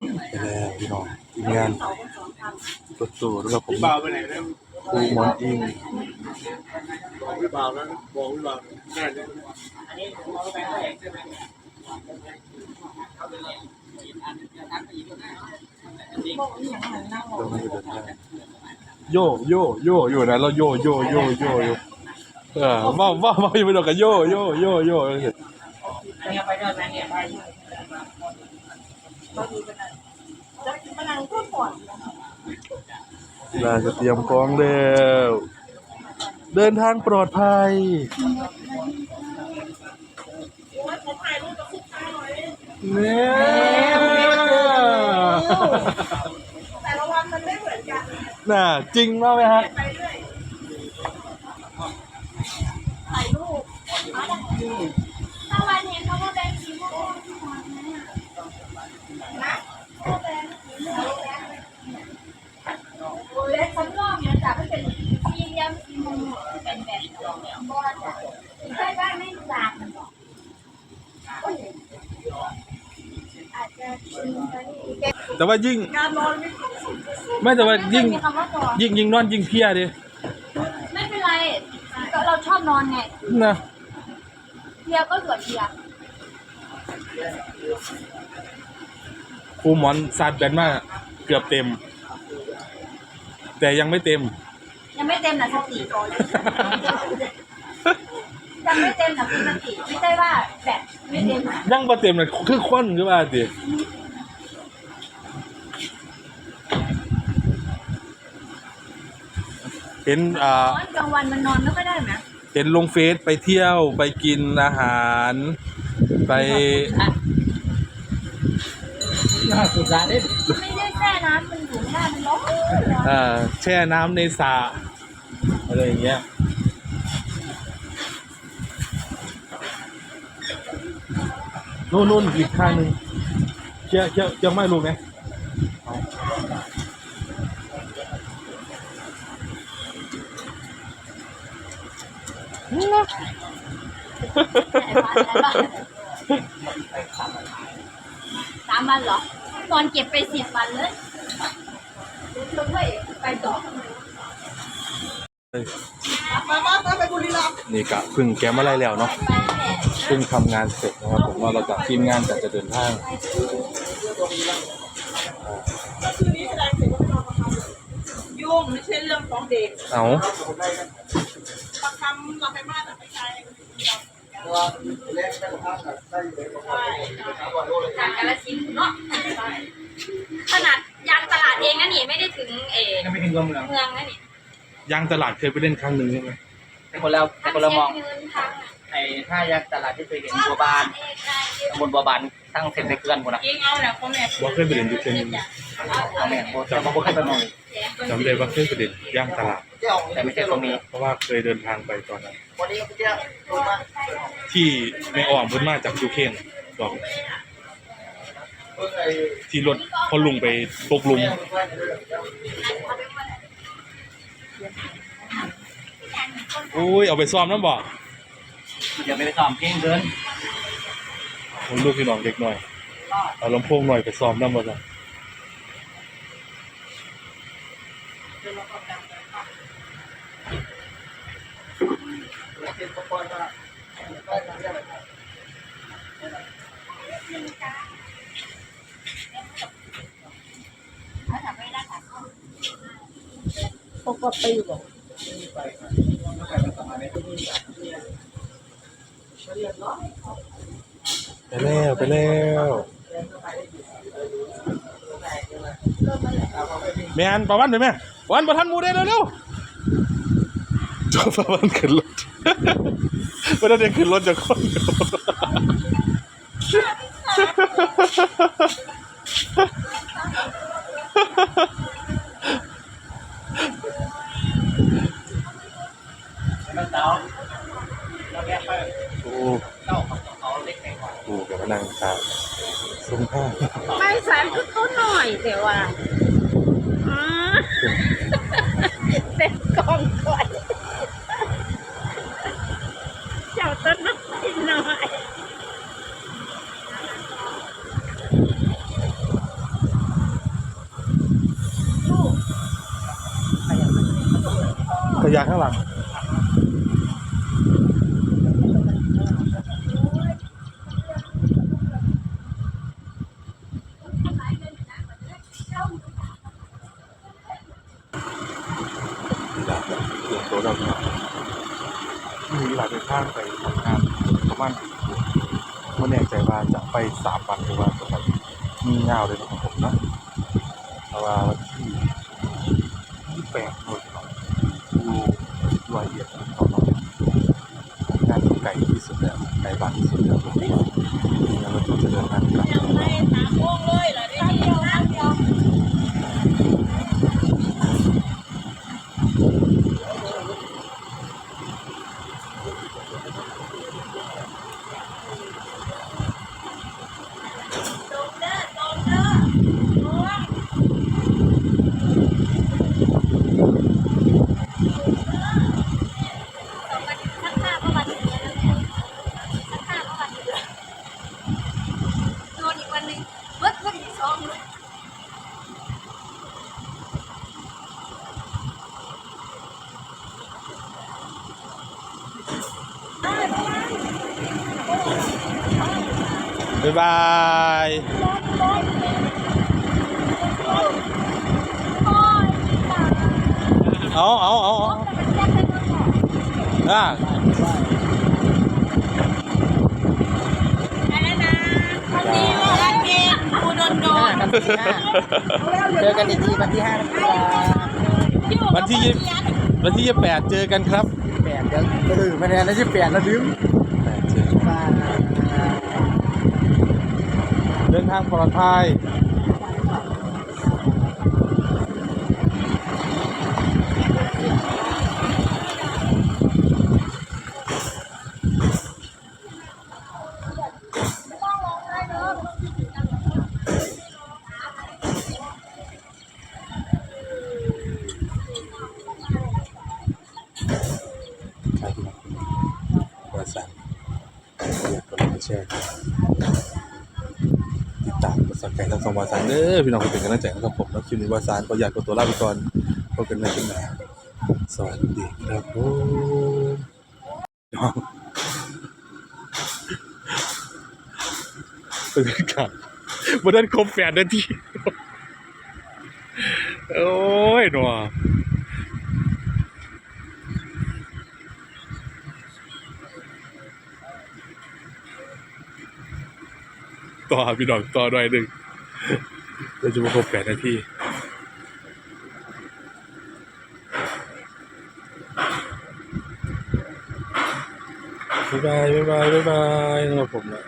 ไปแล้วพี่น้องทีมงานรถตู้แล้วผมบ่าวไปไหนแล้วครูหมอนอิงบอกพี่บ่าวนะบอกพี่บ่าวน่าจะเราไม่ได้เดินทางโยโยโยอยู่นะเราโยโยโยโยโยเออว่าว่าว่าอยู่ไม่ดนกับโยโยโยโยไปเสร็จเนี่ยไป ราจะเตรียมของแล้ว เดินทางปลอดภัยเนี่ยแต่ละวันมันไม่เหมือนกัน น่ะจริงมากไหมฮะ ไปเรื่อย แต่ว่ายิ่งการนอนไม่ไม่แต่ว่ายิ่งมีคำว่าต่อยิ่งยิ่งนอนยิ่งเพลียดิไม่เป็นไรก็เราชอบนอนไงนะเพลียก็เกิดเพลียครูหมอนซาดแบนมากเกือบเต็ม แต่ยังไม่เต็ม ยังไม่เต็มนะสติยังไม่เต็มนะคือสติไม่ใช่ว่าแบบไม่เต็มนะยังบ่เต็มเลยคือควันคือว่าดิ เห็นอ่านอนกลางวันมันนอนไม่ค่อยได้ไหมเห็นลงเฟซไปเที่ยวไปกินอาหาร ไปน่าสงสารเด้ไม่ได้แช่น้ำมันอยู่ไม่ได้มันร้อนร้อนเอ่อแช่น้ำในสระอะไรอย่างเงี้ยนู่นนู่นอีกข้างหนึ่งเชี่ยเชี่ยเชี่ยไม่ลูกนะไอ้บ้ นไอ้บ้านสามวันเหรอ ตอนเก็บไปสิบวันเลยเดี๋ยวช่วยไปต่อมามามาไปบุรีรัมย์นี่กะเพึ่งแกมอะไรแล้วเนาะไปแหละเพิ่งทำงานเสร็จนะครับผมว่าเราจากทีมงานแต่จะเดินทางยุ่งไม่ใช่เรื่องของเด็ก เอา ประคำเราไปบ้านเราไปใช้จากกาลสินธุ์เนาะขนาดยางตลาดเองนะนี่ไม่ได้ถึงเอยังไม่ถึงเมืองเมืองเมืองนะนี่ยางตลาดเคยไปเล่นครั้งหนึ่งใช่ไหมแต่คนเราแต่คนเรามองเงินทางไอ้ถ้ายักษ์ตลาดที่เคยเห็นบัวบานตำบลบัวบานทั้งเส้นในเกลือนหมดนะยิงเอาแล้วพ่อแม่ว่าเคยไปเล่นอยู่เช่นนึงเอาแม่โบแต่ว่าบ่เคยไปมอง จำได้ว่าเคยไปเล่นย่างตลาด แต่ไม่ใช่ตรงนี้ เพราะว่าเคยเดินทางไปตอนนั้น วันนี้ก็เจ้าดูมาที่แม่อ่อมเพิ่นมาจากยูเคนบอกที่รถพอลุงไปตกหลุมโอ้ยเอาไปซ้อมน้ำบ่อย่าไปซ้อมเพลงเกินผมลูกพี่น้องเด็กหน่อยเอาลำโพงหน่อยไปซ้อมน้ำบ่จ้ะ ไปแล้วไปแล้วแม่นประวันไปไหมประวันประทันมูได้เร็วๆจอประวันขึ้นรถประเด็นขึ้นรถจากคนเดีย วแม่สาวเราแยกไปโอ้เจ้าเขาเล็กค่ก่อนโหกับนางตาสมผ้าไม่สารก็เขาหน่อยแต่ว่าอ๋อเต็มกองก่อน 看远上了。 ไม่แน่ใจว่าจะไปสามวันหรือว่าจะไปมีเงาเลยของผมนะเพราะว่าวันที่ที่แปดโน่วยดูรายละเอียดของเรางานที่ไกลที่สุดแล้วไกลบ้างที่สุดแล้วผมว่าทีนี้เราจะเดินทางกลับ ไปสามโมงเลยเหรอได้เดียวเดียว สักห้าก็วันถึงแล้วเนี่ยสักห้าก็วันถึงแล้วนอนอีกวันหนึ่งเบิดวันที่สองเลย บ๊ายบายเอาเอาเอาเอาอ่าอะไรนะวันนี้วันเองกูโดนโดนเจอกันอีกทีวันที่ห้านะครับวันที่ยี่วันที่ยี่แปดเจอกันครับแปดเดี๋ยวจะลืมไปเนี่ยแล้วที่แปดแล้วลืม แปดเจอกันเดินทางปลอดภัยใครที่มาบริษัทอยากกดไลค์แชร์ ดตามกดสับสไครต์ทั้งสองวาสานเด้อพี่น้องเป็นกำลังใจให้กับผมแล้วคลิปนี้วาสานก็อยากกดตัวลาไปก่อนพบกันใหม่คลิปหน้าสวัสดีครับผมน้องเป็นกันวันนั้นครบแปดนาทีโอ้ยหนัวต่อพี่น้องต่อหน่อยหนึ่ง เราจะมาครบแปดนาทีบ๊ายบายบ๊ายบายบ๊ายบายสำหรับผมนะ